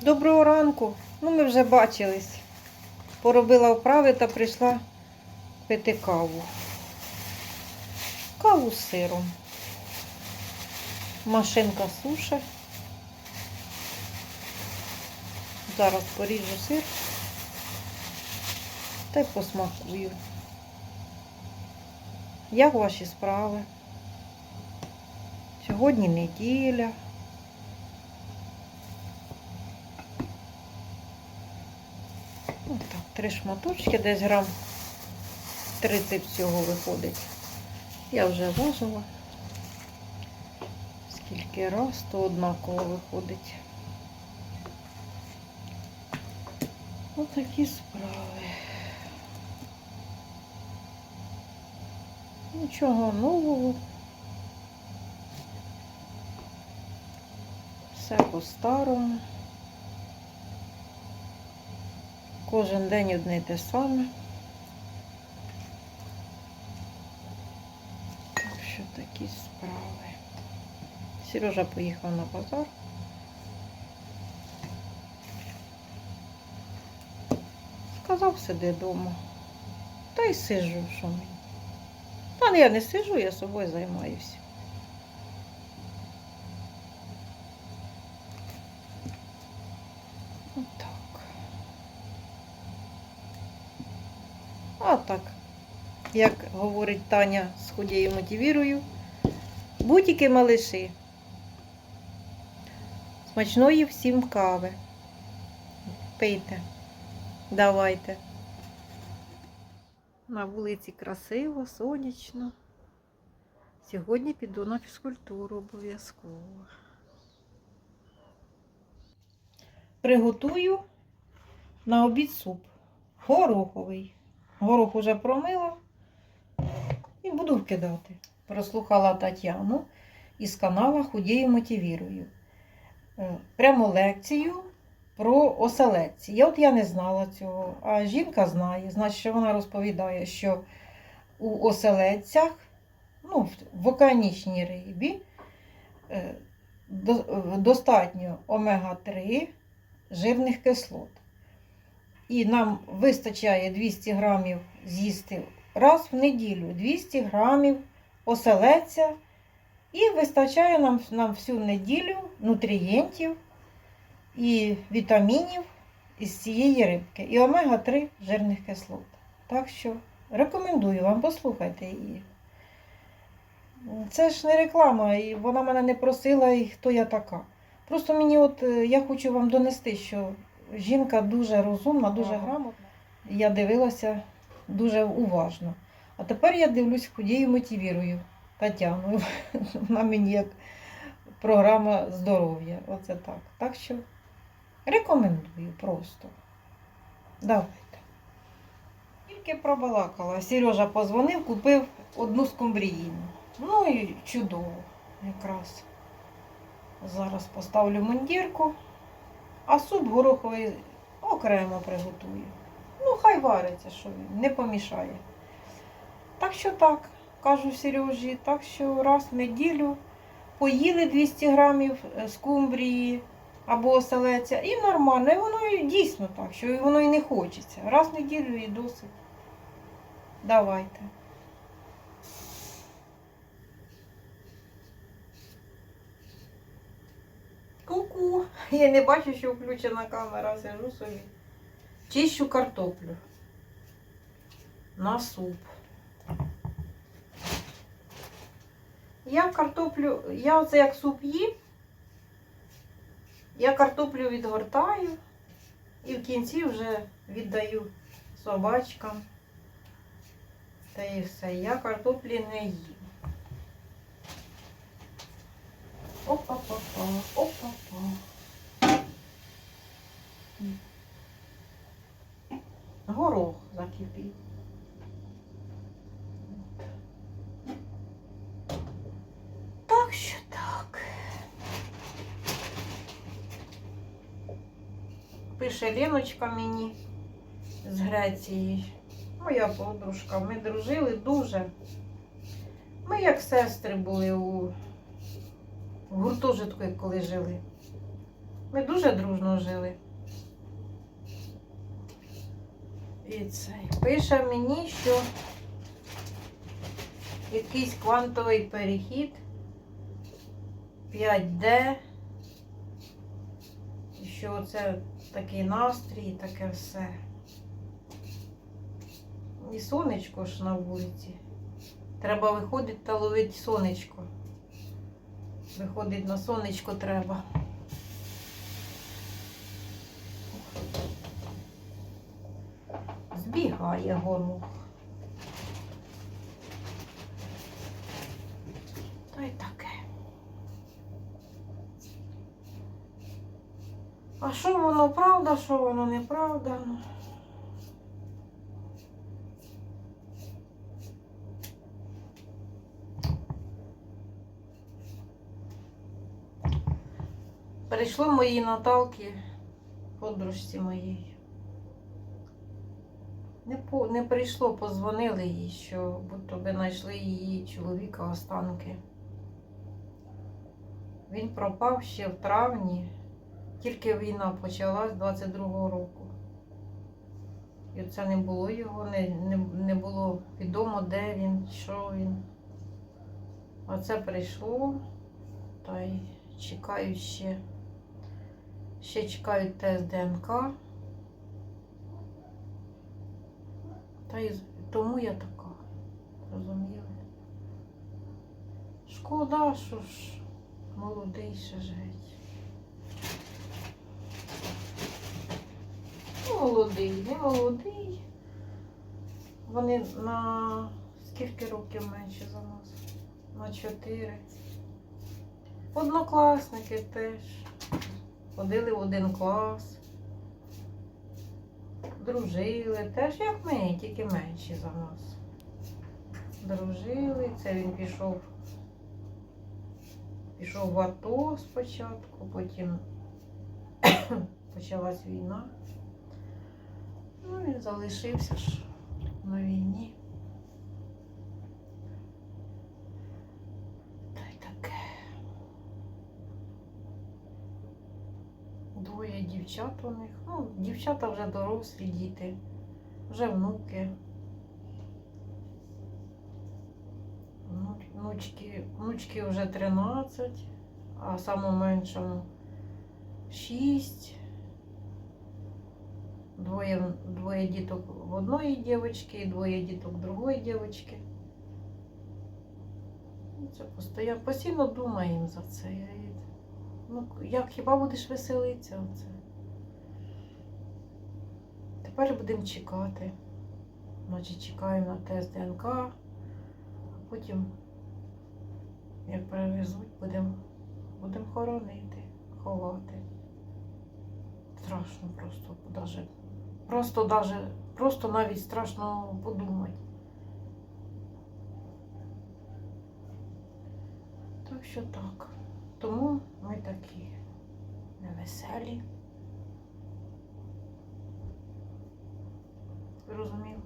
Доброго ранку. Ну, ми вже бачились. Поробила вправи та прийшла пити каву. Каву з сиром. Машинка суше. Зараз поріжу сир та й посмакую. Як ваші справи? Сьогодні неділя. Ну, так, три шматочки, десь грам 30 всього виходить. Я вже важила. Скільки раз, то однаково виходить. Ось такі справи. Нічого нового. Все по-старому. Кожен день одне й те саме. Так що такі справи. Сережа поїхав на базар. Сказав, сиди вдома. Та й сижу, що мені. Та я не сижу, я собою займаюся. А так, як говорить Таня з ходією мотивірую, будь-які малиші. Смачної всім кави. Пийте. Давайте. На вулиці красиво, сонячно. Сьогодні піду на фізкультуру обов'язково. Приготую на обід суп. Гороховий. Горох уже промила і буду вкидати. Прослухала Тетяну із канала Худію мотивірую. Е, Прямо лекцію про оселедці. Я от я не знала цього, а жінка знає, значить, що вона розповідає, що у оселедцях, ну, в океанічній рибі, е, е, достатньо омега-3 жирних кислот. І нам вистачає 200 грамів з'їсти раз в неділю, 200 грамів оселедця. І вистачає нам, нам всю неділю нутрієнтів і вітамінів із цієї рибки. І омега-3 жирних кислот. Так що рекомендую вам, послухайте її. Це ж не реклама, і вона мене не просила, і хто я така. Просто мені, от е, я хочу вам донести, що жінка дуже розумна, дуже грамотна. Я дивилася дуже уважно. А тепер я дивлюсь ходію мотивірую Тетяну. Вона мені як програма здоров'я. Оце так. Так що рекомендую просто. Давайте. Тільки пробалакала. Сережа позвонив, купив одну скумбріїну. Ну і чудово якраз. Зараз поставлю мундірку, а суп гороховий окремо приготую. Ну, хай вариться, що він, не помішає. Так що так, кажу Сережі, так що раз в неділю поїли 200 грамів е, скумбрії або оселеця, і нормально. І воно і дійсно так, що воно і не хочеться. Раз в неділю і досить. Давайте. Я не бачу, що включена камера, сижу собі. Чищу картоплю. На суп. Я картоплю, я оце як суп їм, я картоплю відгортаю і в кінці вже віддаю собачкам. Та і все. Я картоплі не їм. Опа-па-па, опа-па. Горох закипів. Так що так. Пише Леночка мені з Греції. Моя подружка. Ми дружили дуже. Ми як сестри були у гуртожитку, коли жили. Ми дуже дружно жили. І цей пише мені, що якийсь квантовий перехід 5D. І що це такий настрій, таке все. І сонечко ж на вулиці. Треба виходити та ловити сонечко. Виходить на сонечко треба. Збігає горох. Та й таке. А що воно правда, що воно неправда? Ну, Прийшло моїй Наталки, подружці моїй. Не, по, не прийшло, позвонили їй, що будто би знайшли її чоловіка останки. Він пропав ще в травні, тільки війна почалась 22-го року. І це не було його, не, не, не було відомо, де він, що він. А це прийшло, та й чекаю ще. Ще чекають тест ДНК. Та й тому я така. Розуміли? Шкода, що ж молодий ще ж геть. Ну, молодий, не молодий. Вони на скільки років менше за нас? На чотири. Однокласники теж. Ходили в один клас. Дружили, теж як ми, тільки менші за нас. Дружили, це він пішов. Пішов в АТО спочатку, потім почалась війна. Ну, він залишився ж на війні. Та й таке. Двоє дівчат у них. Ну, дівчата вже дорослі діти, вже внуки. Ну, Внучки, внучки вже 13, а самому меншому 6. Двоє, двоє діток в одної дівчинки і двоє діток другої дівчинки. Ну, Це постійно, постійно думаємо за це. Ну, як хіба будеш веселитися оце? Тепер будемо чекати. Значить, чекаємо на тест ДНК, а потім, як перевезуть, будемо будем хоронити, ховати. Страшно просто даже. Просто даже, просто навіть страшно подумати. Так що так. Тому ми такі невеселі. Розумів?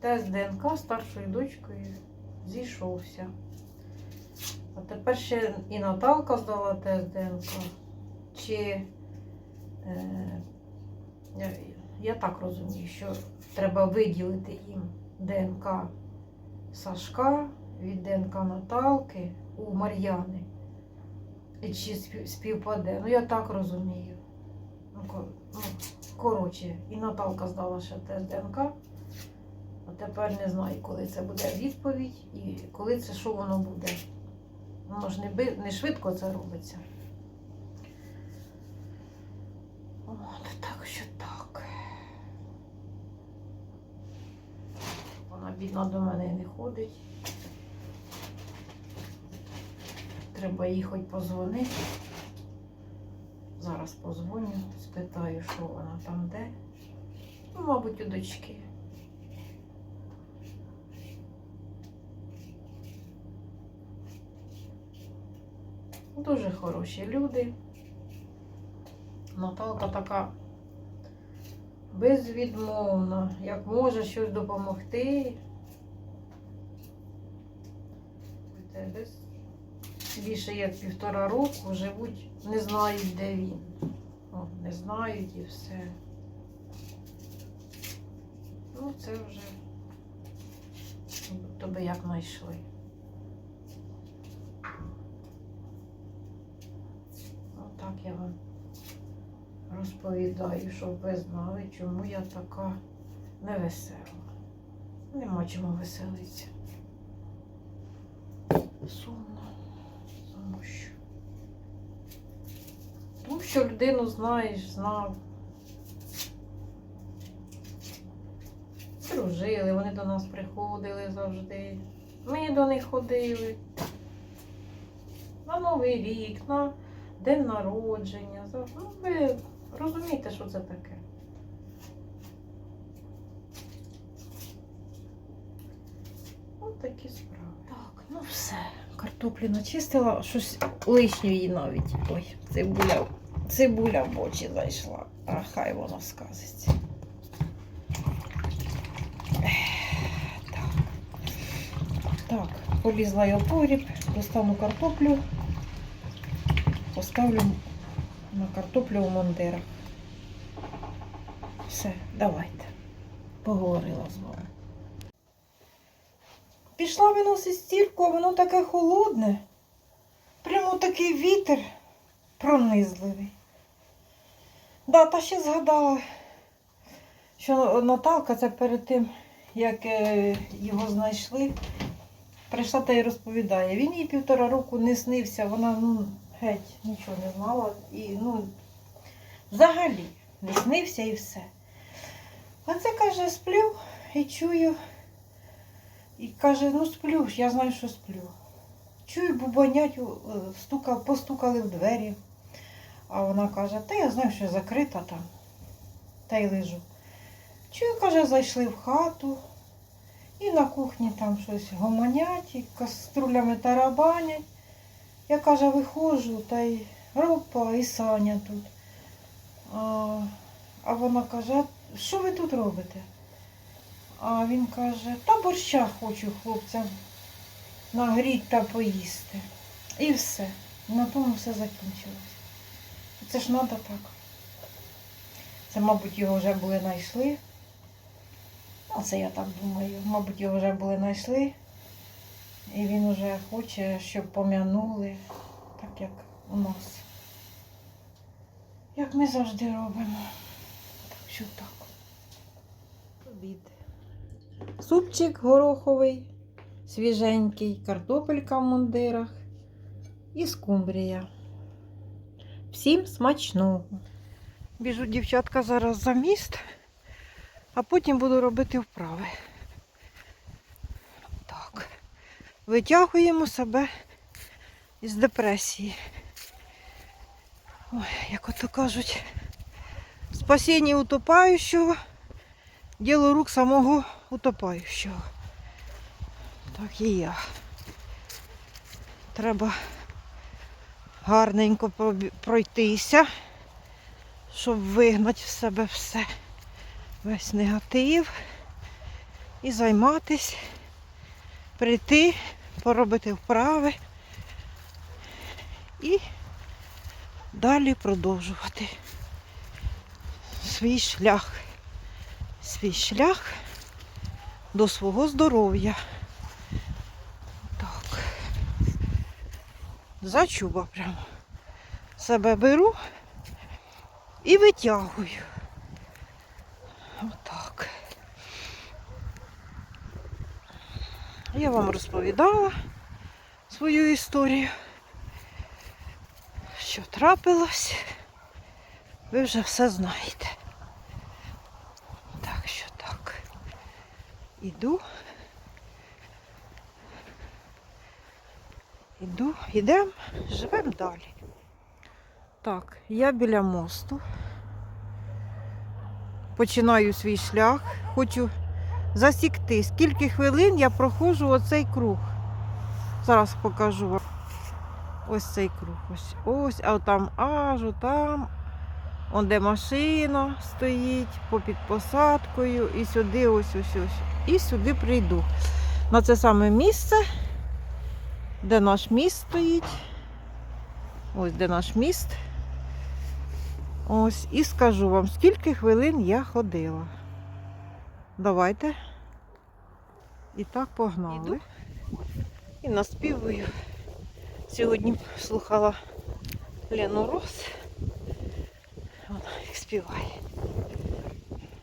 Тест ДНК старшою дочкою зійшовся. А тепер ще і Наталка здала тест ДНК. Чи е, я, так розумію, що треба виділити їм ДНК Сашка від ДНК Наталки у Мар'яни. І чи співпаде. Ну, я так розумію. Ну, ну, коротше, і Наталка здала ще тест ДНК. А тепер не знаю, коли це буде відповідь і коли це що воно буде. Воно ж не, не швидко це робиться. От, так. Вона до мене не ходить. Треба їй хоч позвонити. Зараз позвоню, спитаю, що вона там де. Ну, мабуть, у дочки. Дуже хороші люди. Наталка така безвідмовна, як може щось допомогти, десь більше як півтора року живуть, не знають, де він. О, не знають і все. Ну, це вже тобі як знайшли. Отак я вам розповідаю, щоб ви знали, чому я така невесела. Нема чому веселитися. Сумно. Тому що. Тому що людину знаєш, знав. Дружили, вони до нас приходили завжди. Ми до них ходили. На Новий рік, на день народження. Ну, ви розумієте, що це таке. Ось такі справи. Так, ну все. Картоплю начистила, щось лишньої навіть. Ой, цибуля, цибуля в очі зайшла. А хай воно сказиться. Так. Так, полізла я в погріб, достану картоплю, поставлю на картоплю у мондирах. Все, давайте. Поговорила з вами. Пішла виносить стірку, а воно таке холодне. Прямо такий вітер пронизливий. Да, та ще згадала, що Наталка це перед тим, як е, його знайшли, прийшла та й розповідає. Він їй півтора року не снився, вона ну, геть нічого не знала. І, ну, взагалі не снився і все. А це каже, сплю і чую. І каже, ну сплю, я знаю, що сплю. Чую, бубонять, е, стука, постукали в двері. А вона каже, та я знаю, що закрита там. Та й лежу. Чую, каже, зайшли в хату. І на кухні там щось гомонять, і каструлями тарабанять. Я каже, виходжу, та й ропа і Саня тут. А, а вона каже, що ви тут робите? А він каже, та борща хочу хлопцям нагріть та поїсти. І все. На тому все закінчилось. Це ж треба так. Це, мабуть, його вже були знайшли. А це я так думаю. Мабуть, його вже були знайшли. І він вже хоче, щоб пом'янули, так як у нас. Як ми завжди робимо. Так що так. Обід. Супчик гороховий, свіженький, картопелька в мундирах і скумбрія. Всім смачного. Біжу дівчатка зараз за міст, а потім буду робити вправи. Так. Витягуємо себе із депресії. Ой, як ото кажуть, спасіння утопаючого, діло рук самого утопаючого. Так і я. Треба гарненько пройтися, щоб вигнати в себе все, весь негатив і займатись, прийти, поробити вправи і далі продовжувати свій шлях. Свій шлях до свого здоров'я. Так. За чуба прямо. Себе беру і витягую. Отак. Я вам розповідала свою історію. Що трапилось, ви вже все знаєте. Так що так. Іду. Іду, йдемо, живемо далі. Так, я біля мосту. Починаю свій шлях. Хочу засікти, скільки хвилин я проходжу оцей круг. Зараз покажу. Ось цей круг. Ось, ось, а там аж там. Он де машина стоїть, попід посадкою, і сюди ось ось ось. І сюди прийду. На це саме місце. де наш міст стоїть. Ось де наш міст. Ось, і скажу вам, скільки хвилин я ходила. Давайте. І так погнали. І наспівую. Сьогодні слухала Лену Рос. Вона їх співає.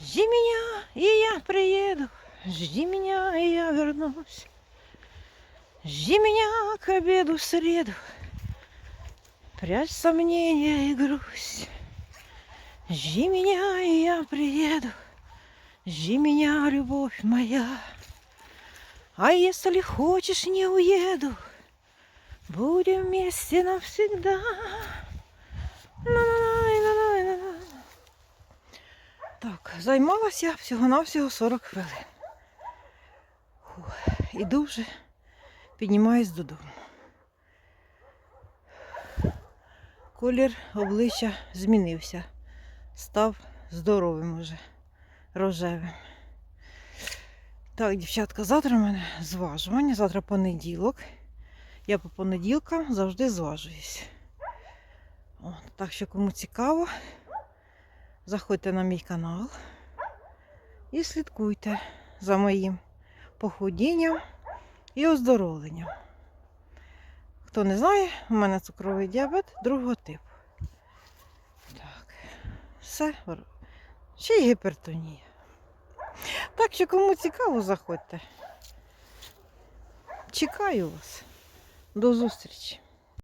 Жди меня, и я приеду. Жди меня, и я вернусь. Жди меня к обеду в среду. Прячь сомнения и грусть. Жди меня, и я приеду. Жди меня, любовь моя. А если хочешь, не уеду. Будем вместе навсегда. Так, займалася всього-навсього 40 хвилин. Фух, іду вже, піднімаюсь додому. Колір обличчя змінився. Став здоровим уже, рожевим. Так, дівчатка, завтра в мене зважування, завтра понеділок. Я по понеділкам завжди зважуюсь. О, так що кому цікаво, заходьте на мій канал і слідкуйте за моїм похудінням і оздоровленням. Хто не знає, у мене цукровий діабет другого типу. Так, все. Ще й гіпертонія. Так що кому цікаво, заходьте. Чекаю вас. До зустрічі.